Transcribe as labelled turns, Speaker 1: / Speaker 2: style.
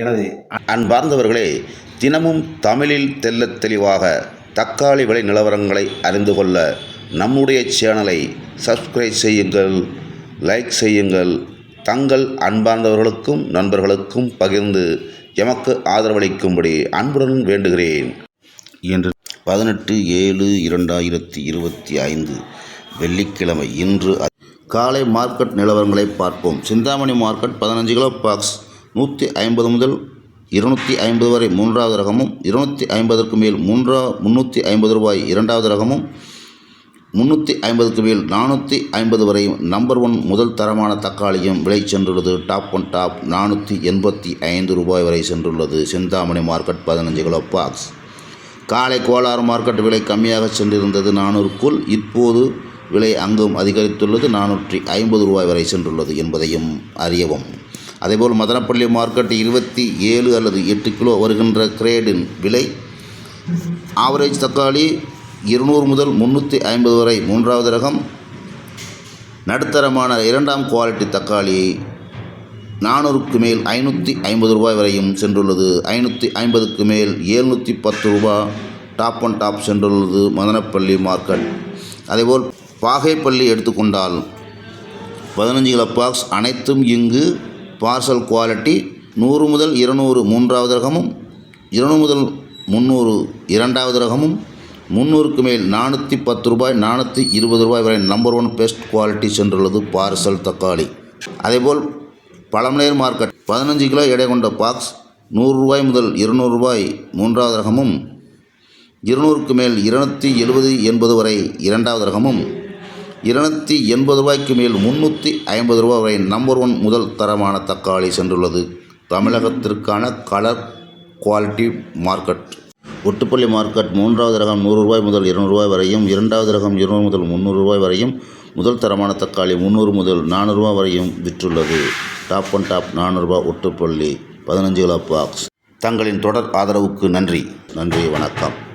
Speaker 1: எனது
Speaker 2: அன்பார்ந்தவர்களே தினமும் தமிழில் தெள்ளத் தெளிவாக தக்காளி விலை நிலவரங்களை அறிந்து கொள்ள நம்முடைய சேனலை சப்ஸ்கிரைப் செய்யுங்கள் லைக் செய்யுங்கள். தங்கள் அன்பார்ந்தவர்களுக்கும் நண்பர்களுக்கும் பகிர்ந்து எமக்கு ஆதரவளிக்கும்படி அன்புடன் வேண்டுகிறேன். இன்று பதினெட்டு ஏழு இரண்டாயிரத்தி இருபத்தி ஐந்து வெள்ளிக்கிழமை. இன்று காலை மார்க்கெட் நிலவரங்களை பார்ப்போம். சிந்தாமணி மார்க்கெட் பதினஞ்சு கிலோ பாக்ஸ் நூற்றி ஐம்பது முதல் இருநூற்றி ஐம்பது வரை மூன்றாவது ரகமும் இருநூற்றி ஐம்பதற்கு மேல் மூன்றா முந்நூற்றி ஐம்பது ரூபாய் இரண்டாவது ரகமும் முந்நூற்றி ஐம்பதுக்கு மேல் நானூற்றி ஐம்பது வரையும் நம்பர் ஒன் முதல் தரமான தக்காளியும் விலை சென்றுள்ளது. டாப் ஒன் டாப் நானூற்றி எண்பத்தி ஐந்து ரூபாய் வரை சென்றுள்ளது. சிந்தாமணி மார்க்கெட் பதினஞ்சு கிலோ பாக்ஸ் காலை கோலார் மார்க்கெட் விலை கம்மியாக சென்றிருந்தது. நானூறுக்குள் இப்போது விலை அங்கும் அதிகரித்துள்ளது. நானூற்றி ஐம்பது ரூபாய் வரை சென்றுள்ளது என்பதையும் அறியவும். அதேபோல் மதனப்பள்ளி மார்க்கெட் இருபத்தி ஏழு அல்லது எட்டு கிலோ வருகின்ற கிரேடின் விலை ஆவரேஜ் தக்காளி இருநூறு முதல் முந்நூற்றி ஐம்பது வரை மூன்றாவது ரகம். நடுத்தரமான இரண்டாம் குவாலிட்டி தக்காளி நானூறுக்கு மேல் ஐநூற்றி ஐம்பது ரூபாய் வரையும் சென்றுள்ளது. ஐநூற்றி ஐம்பதுக்கு மேல் ஏழ்நூற்றி பத்து ரூபாய் டாப் அண்ட் டாப் சென்றுள்ளது மதனப்பள்ளி மார்க்கெட் அதேபோல் பாகைப்பள்ளி எடுத்துக்கொண்டால் பதினஞ்சு கிலோ பாக்ஸ் அனைத்தும் இங்கு பார்சல் குவாலிட்டி நூறு முதல் இருநூறு மூன்றாவது ரகமும் இருநூறு முதல் முந்நூறு இரண்டாவது ரகமும் முந்நூறுக்கு மேல் நானூற்றி பத்து ரூபாய் நானூற்றி இருபது ரூபாய் வரை நம்பர் ஒன் பெஸ்ட் குவாலிட்டி சென்றுள்ளது பார்சல் தக்காளி. அதேபோல் பழமலையர் மார்க்கெட் பதினஞ்சு கிலோ எடை கொண்ட பாக்ஸ் நூறு ரூபாய் முதல் இருநூறு ரூபாய் மூன்றாவது ரகமும் இருநூறுக்கு மேல் இருநூற்றி எழுபது எண்பது வரை இரண்டாவது ரகமும் இருநூற்றி எண்பது ரூபாய்க்கு மேல் முந்நூற்றி ஐம்பது ரூபாய் வரை நம்பர் ஒன் முதல் தரமான தக்காளி சென்றுள்ளது. தமிழகத்திற்கான colour quality market Ottupalli market மூன்றாவது ரகம் நூறு ரூபாய் முதல் இருநூறு ரூபாய் வரையும் இரண்டாவது ரகம் இருநூறு முதல் முந்நூறு ரூபாய் வரையும் முதல் தரமான தக்காளி முந்நூறு முதல் நானூறுரூவா வரையும் விற்றுள்ளது. டாப் ஒன் டாப் நானூறுரூபா ஒட்டுப்பள்ளி. பதினஞ்சு கிலோ பாக்ஸ் தங்களின் தொடர் ஆதரவுக்கு நன்றி. நன்றி வணக்கம்.